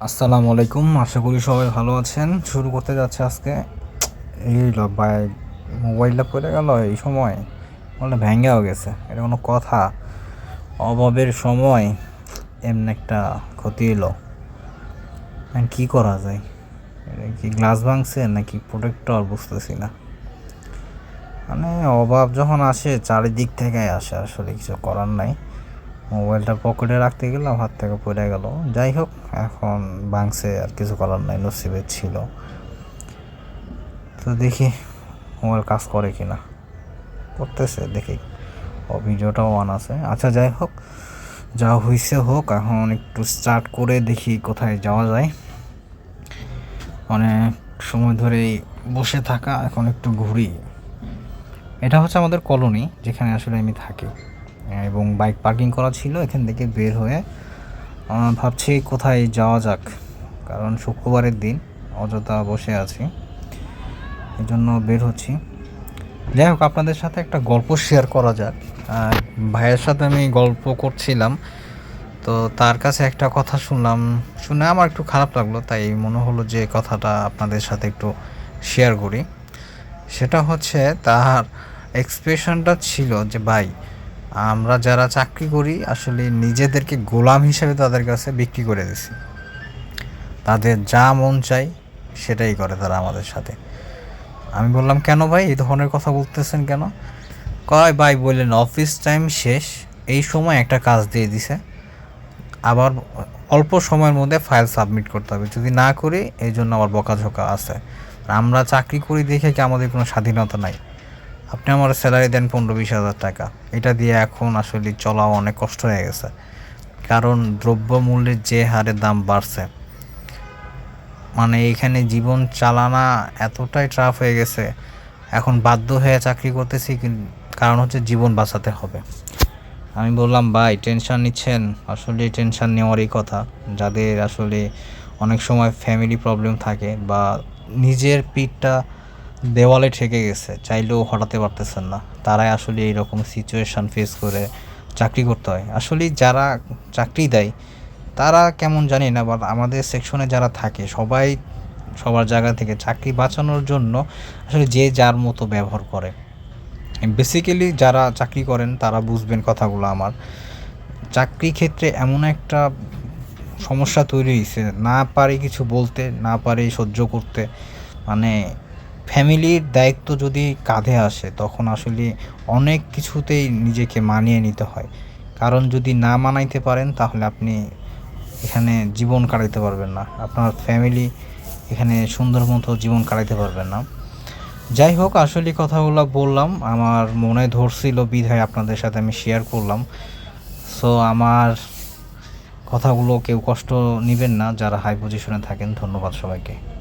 আসসালামু আলাইকুম, আশা করি সবাই ভালো আছেন। শুরু করতে যাচ্ছে আজকে। এই ভাই, মোবাইলটা পড়ে গেল এই সময়। মোবাইলটা ভেঙেও গেছে, এটা কোনো কথা। অভাবের সময় এমনি একটা ক্ষতি এলো। কী করা যায়? এটা কি গ্লাস ভাঙছে নাকি প্রোটেক্টর? বুঝতেছি না। মানে অভাব যখন আসে, চারিদিক থেকে আসে, আসলে কিছু করার নাই। মোবাইলটা পকেটে রাখতে গেলাম, হাত থেকে পড়ে গেল। যাই হোক, এখন বাংসে আর কিছু করার নাই, নসিবে ছিল। তো দেখি মোবাইল কাজ করে কি না। করতেছে, দেখি। ও, ভিডিওটাও অন আছে। আচ্ছা যাই হোক, যা হয়েছে হোক, এখন একটু স্টার্ট করে দেখি কোথায় যাওয়া যায়। অনেক সময় ধরেই বসে থাকা, এখন একটু ঘুরি। এটা হচ্ছে আমাদের কলোনি, যেখানে আসলে আমি থাকি। এবং বাইক পার্কিং করা ছিল এখান থেকে বের হয়ে ভাবছি কোথায় যাওয়া যাক। কারণ শুক্রবারের দিন অযথা বসে আছি। এই জন্য বের হচ্ছি। যাই হোক, আপনাদের সাথে একটা গল্প শেয়ার করা যাক। ভাইয়ের সাথে আমি গল্প করছিলাম, তো তার কাছে একটা কথা শুনলাম। শুনে আমার একটু খারাপ লাগল, তাই মনে হলো যে কথাটা আপনাদের সাথে একটু শেয়ার করি। সেটা হচ্ছে তার এক্সপ্রেশনটা ছিল যে, ভাই আমরা যারা চাকরি করি, আসলে নিজেদেরকে গোলাম হিসেবে তাদের কাছে বিক্রি করে দিছি। তাদের যা মন চাই, সেটাই করে তারা আমাদের সাথে। আমি বললাম, কেন ভাই? এই ধরনের কথা বলতেছেন কেন? কয়, ভাই, বললেন, অফিস টাইম শেষ, এই সময় একটা কাজ দিয়ে দিছে। আবার অল্প সময়ের মধ্যে ফাইল সাবমিট করতে হবে। যদি না করি, এই জন্য আবার বকাঝোকা আছে। আমরা চাকরি করি দেখে কি আমাদের কোনো স্বাধীনতা নাই? আপনি আমার স্যালারি দেন পনেরো বিশ হাজার টাকা। এটা দিয়ে এখন আসলে চলাও অনেক কষ্ট হয়ে গেছে। কারণ দ্রব্যমূল্যের যে হারে দাম বাড়ছে মানে এখানে জীবন চালানা এতটাই ট্রাফ হয়ে গেছে। এখন বাধ্য হয়ে চাকরি করতেছি কারণ হচ্ছে জীবন বাঁচাতে হবে। আমি বললাম, ভাই টেনশন নিচ্ছেন? আসলে টেনশন নেওয়ারই কথা। যাদের আসলে অনেক সময় ফ্যামিলি প্রবলেম থাকে বা নিজের পিঠটা দেওয়ালে ঠেকে গেছে, চাইলেও হটাতে পারতেছেন না। তারাই আসলে এইরকম সিচুয়েশান ফেস করে চাকরি করতে হয়। আসলে যারা চাকরি দেয়, তারা কেমন জানি না বাট আমাদের সেকশনে যারা থাকে, সবাই সবার জায়গা থেকে চাকরি বাঁচানোর জন্য আসলে যে যার মতো ব্যবহার করে। বেসিক্যালি যারা চাকরি করেন, তারা বুঝবেন কথাগুলো আমার। চাকরি ক্ষেত্রে এমন একটা সমস্যা তৈরি হয়েছে না পারে কিছু বলতে, না পারে সহ্য করতে। মানে ফ্যামিলির দায়িত্ব যদি কাঁধে আসে, তখন আসলে অনেক কিছুতেই নিজেকে মানিয়ে নিতে হয়। কারণ যদি না মানাইতে পারেন, তাহলে আপনি এখানে জীবন কাটাইতে পারবেন না। আপনার ফ্যামিলি এখানে সুন্দর মতো জীবন কাটাইতে পারবেন না। যাই হোক, আসলে কথাগুলো বললাম। আমার মনে ধরছিল বিধায় আপনাদের সাথে আমি শেয়ার করলাম। সো আমার কথাগুলো কেউ কষ্ট নেবেন না। যারা হাই পজিশনে থাকেন, ধন্যবাদ সবাইকে।